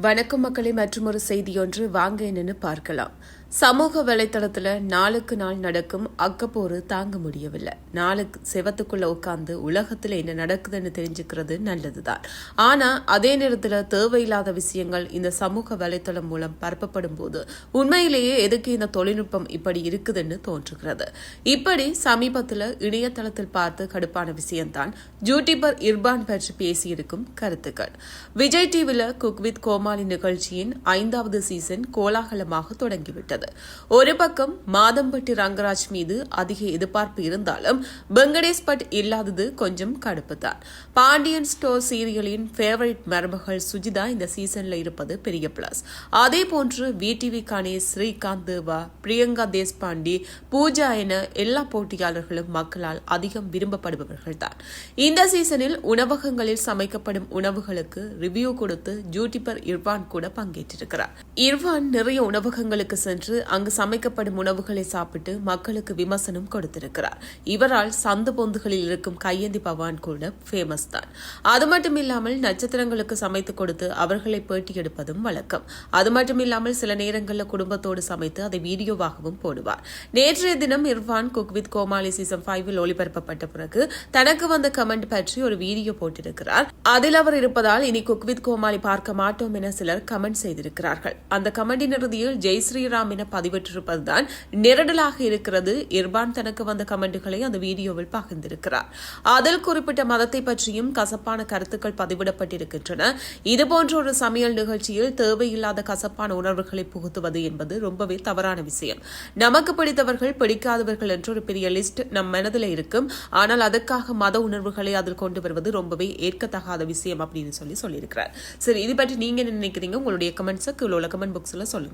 வணக்கம் மக்களை மற்றும் ஒரு செய்தியொன்று வாங்க என்னன்னு பார்க்கலாம். சமூக வலைத்தளத்துல நாளுக்கு நாள் நடக்கும் அக்கப்போரு தாங்க முடியவில்லை. நாளுக்கு செவத்துக்குள்ள உட்கார்ந்து உலகத்துல என்ன நடக்குதுன்னு தெரிஞ்சுக்கிறது நல்லதுதான். ஆனா அதே நேரத்துல தேவையில்லாத விஷயங்கள் இந்த சமூக வலைத்தளம் மூலம் பரப்பப்படும் போது உண்மையிலேயே எதுக்கு இந்த தொழில்நுட்பம் இப்படி இருக்குதுன்னு தோன்றுகிறது. இப்படி சமீபத்துல இணையதளத்தில் பார்த்து கடுப்பான விஷயம்தான் யூடியூபர் இர்பான் பற்றி பேசியிருக்கும் கருத்துக்கள். விஜய் டிவில குக் வித் கோமாளி நிகழ்ச்சியின் ஐந்தாவது சீசன் கோலாகலமாக தொடங்கிவிட்டது. வருகிறது ஒரு பக்கம் மாதம்பட்டி ரங்கராஜ் மீது அதிக எதிர்பார்ப்பு இருந்தாலும் வெங்கடேஷ் பட் இல்லாதது கொஞ்சம் கடுப்புதான். பாண்டியன் ஸ்டோர் சீரியலின் ஃபேவரட் மருமகள் சுஜிதா இந்த சீசன்ல இருப்பது பெரிய பிளஸ் அதே போன்று விடிவி கணேஷ் ஸ்ரீகாந்த் தேவா பிரியங்கா தேஷ்பாண்டி பூஜா என எல்லா போட்டியாளர்களும் மக்களால் அதிகம் விரும்பப்படுபவர்கள் தான். இந்த சீசனில் உணவகங்களில் சமைக்கப்படும் உணவுகளுக்கு ரிவ்யூ கொடுத்து ஜூட்டிபர் இர்வான் கூட பங்கேற்றிருக்கிறார். இர்வான் நிறைய உணவகங்களுக்கு சென்று சென்று அங்கு சமைக்கப்படும் உணவுகளை சாப்பிட்டு மக்களுக்கு விமர்சனம் கொடுத்திருக்கிறார். இவரால் சந்து பொந்துகளில் இருக்கும் கையேந்தி பவான் கூட ஃபேமஸ் தான். அது மட்டும் இல்லாமல் நட்சத்திரங்களுக்கு சமைத்து கொடுத்து அவர்களை பேட்டி எடுப்பதும் வழக்கம். அது மட்டும் இல்லாமல் சில நேரங்களில் குடும்பத்தோடு சமைத்து அதை வீடியோவாகவும் போடுவார். நேற்றைய தினம் Irfan cook with Comali season ஃபைவில் ஒளிபரப்பப்பட்ட பிறகு தனக்கு வந்த கமெண்ட் பற்றி ஒரு வீடியோ போட்டிருக்கிறார். அதில் அவர் இருப்பதால் இனி குக் வித் கோமாளி பார்க்க மாட்டோம் என சிலர் கமெண்ட் செய்திருக்கிறார்கள். அந்த கமெண்டின் இறுதியில் ஜெய் ஸ்ரீராம் என பதிவிட்டிருப்பதுதான் நெருடலாக இருக்கிறது. இர்பான் தனக்கு வந்த கமெண்ட்டுகளை அந்த வீடியோவில் பகிர்ந்திருக்கிறார். அதில் குறிப்பிட்ட மதத்தை பற்றியும் கசப்பான கருத்துக்கள் பதிவிடப்பட்டிருக்கின்றன. இதுபோன்ற ஒரு சமையல் நிகழ்ச்சியில் தேவையில்லாத கசப்பான உணர்வுகளை புகுத்துவது என்பது ரொம்பவே தவறான விஷயம். நமக்கு பிடித்தவர்கள் பிடிக்காதவர்கள் என்ற ஒரு பெரிய லிஸ்ட் நம் மனதில் இருக்கும். ஆனால் அதற்காக மத உணர்வுகளை அதில் கொண்டு வருவது ரொம்பவே ஏற்கத்தகாத விஷயம் அப்படின்னு சொல்லி சொல்லியிருக்கிறார். சரி இது பற்றி நீங்க என்ன நினைக்கிறீங்க? உங்களுடைய கமெண்ட்ஸை கீழே உள்ள கமெண்ட் பாக்ஸ்ல சொல்லுங்க.